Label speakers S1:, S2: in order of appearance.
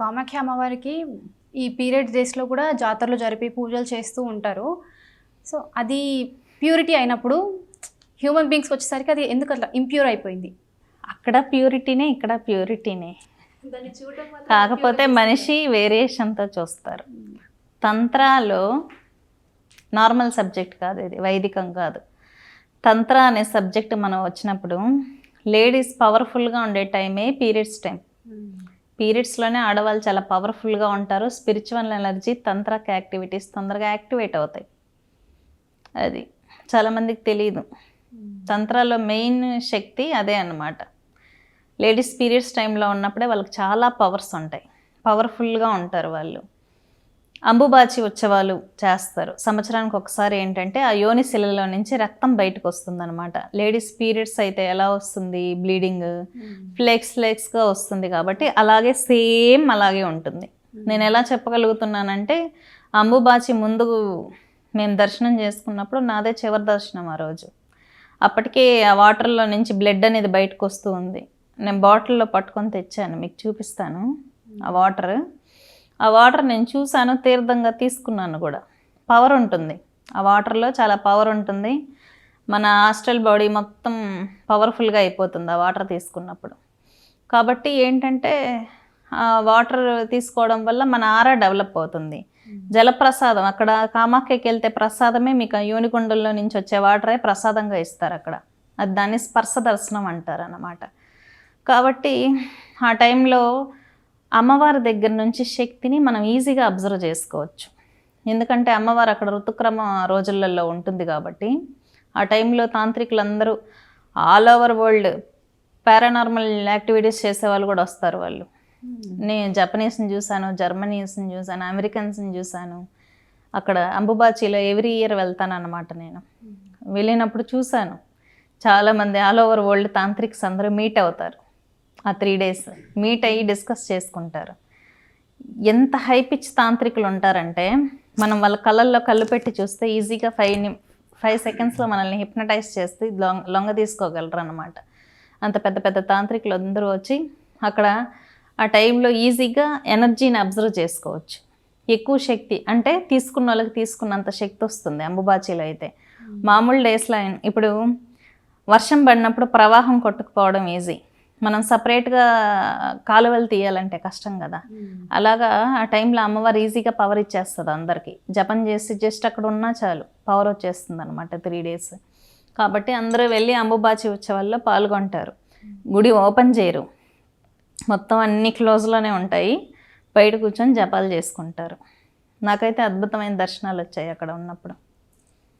S1: కామాఖ్య అమ్మవారికి ఈ పీరియడ్ డేస్లో కూడా జాతరలు జరిపి పూజలు చేస్తూ ఉంటారు. సో అది ప్యూరిటీ అయినప్పుడు హ్యూమన్ బీయింగ్స్కి వచ్చేసరికి అది ఎందుకు అట్లా ఇంప్యూర్ అయిపోయింది?
S2: అక్కడ ప్యూరిటీనే ఇక్కడ ప్యూరిటీనే. కాకపోతే మనిషి వేరియేషన్తో చూస్తారు. తంత్రాలో నార్మల్ సబ్జెక్ట్ కాదు ఇది వైదికం కాదు. తంత్ర అనే సబ్జెక్ట్ మనం వచ్చినప్పుడు లేడీస్ పవర్ఫుల్గా ఉండే టైమే పీరియడ్స్ టైం పీరియడ్స్లోనే ఆడవాళ్ళు చాలా పవర్ఫుల్గా ఉంటారు. స్పిరిచువల్ ఎనర్జీ తంత్రక యాక్టివిటీస్ తొందరగా యాక్టివేట్ అవుతాయి. అది చాలామందికి తెలియదు తంత్రాలో మెయిన్ శక్తి అదే అన్నమాట. లేడీస్ పీరియడ్స్ టైంలో ఉన్నప్పుడే వాళ్ళకి చాలా పవర్స్ ఉంటాయి. పవర్ఫుల్గా ఉంటారు వాళ్ళు. అంబుబాచి ఉత్సవాలు చేస్తారు. సంవత్సరానికి ఒకసారి ఏంటంటే ఆ యోని శిలలో నుంచి రక్తం బయటకు వస్తుందన్నమాట. లేడీస్ పీరియడ్స్ అయితే ఎలా వస్తుంది? బ్లీడింగ్ ఫ్లేక్స్ ఫ్లేక్స్గా వస్తుంది కాబట్టి అలాగే సేమ్ అలాగే ఉంటుంది. నేను ఎలా చెప్పగలుగుతున్నానంటే అంబుబాచి ముందు మేము దర్శనం చేసుకున్నప్పుడు నాదే చివరి దర్శనం ఆ రోజు. అప్పటికే ఆ వాటర్లో నుంచి బ్లడ్ అనేది బయటకు వస్తూ ఉంది. నేను బాటిల్లో పట్టుకొని తెచ్చాను. మీకు చూపిస్తాను. ఆ వాటర్ ఆ వాటర్ నేను చూశాను తీర్థంగా తీసుకున్నాను కూడా. పవర్ ఉంటుంది. ఆ వాటర్లో చాలా పవర్ ఉంటుంది. మన హాస్టల్ బాడీ మొత్తం పవర్ఫుల్గా అయిపోతుంది ఆ వాటర్ తీసుకున్నప్పుడు. కాబట్టి ఏంటంటే ఆ వాటర్ తీసుకోవడం వల్ల మన ఆరా డెవలప్ అవుతుంది. జలప్రసాదం అక్కడ కామాఖ్యకి వెళ్తే ప్రసాదమే మీకు యోనికొండల్లో నుంచి వచ్చే వాటరే ప్రసాదంగా ఇస్తారు అక్కడ. అది దాన్ని స్పర్శ దర్శనం అంటారు అన్నమాట కాబట్టి ఆ టైంలో అమ్మవారి దగ్గర నుంచి శక్తిని మనం ఈజీగా అబ్జర్వ్ చేసుకోవచ్చు. ఎందుకంటే అమ్మవారు అక్కడ ఋతుక్రమ రోజులలో ఉంటుంది కాబట్టి ఆ టైంలో తాంత్రికులందరూ all over world paranormal activities చేసే వాళ్ళు కూడా వస్తారు వాళ్ళు. నేను జపనీస్ని చూశాను జర్మనీస్ని చూశాను అమెరికన్స్ని చూశాను. అక్కడ అంబుబాచిలో ఎవ్రీ ఇయర్ వెళ్తాను అనమాట నేను వెళ్ళినప్పుడు చూశాను. చాలామంది ఆల్ ఓవర్ వరల్డ్ తాంత్రిక్స్ అందరూ మీట్ అవుతారు. ఆ త్రీ డేస్ మీట్ అయ్యి డిస్కస్ చేసుకుంటారు. ఎంత హై పిచ్ తాంత్రికులు ఉంటారంటే మనం వాళ్ళ కళ్ళల్లో కళ్ళు పెట్టి చూస్తే ఈజీగా ఫైవ్ ఫైవ్ సెకండ్స్లో మనల్ని హిప్నటైజ్ చేస్తే లొంగ లొంగ తీసుకోగలరు అనమాట అంత పెద్ద పెద్ద తాంత్రికులు అందరూ వచ్చి అక్కడ ఆ టైంలో ఈజీగా ఎనర్జీని అబ్జర్వ్ చేసుకోవచ్చు. ఎక్కువ శక్తి అంటే తీసుకున్న వాళ్ళకి తీసుకున్నంత శక్తి వస్తుంది అంబుబాచీలో అయితే. మామూలు డేస్లో ఇప్పుడు వర్షం పడినప్పుడు ప్రవాహం కొట్టుకుపోవడం ఈజీ మనం సపరేట్గా కాలువలు తీయాలంటే కష్టం కదా. అలాగా ఆ టైంలో అమ్మవారు ఈజీగా పవర్ ఇచ్చేస్తుంది అందరికీ. జపం చేసి జస్ట్ అక్కడ ఉన్నా చాలు పవర్ వచ్చేస్తుంది అనమాట త్రీ డేస్ కాబట్టి అందరూ వెళ్ళి అంబుబాచి ఉత్సవాల్లో పాల్గొంటారు. గుడి ఓపెన్ చేయరు. మొత్తం అన్ని క్లోజ్లోనే ఉంటాయి. బయట కూర్చొని జపాలు చేసుకుంటారు. నాకైతే అద్భుతమైన దర్శనాలు వచ్చాయి అక్కడ ఉన్నప్పుడు.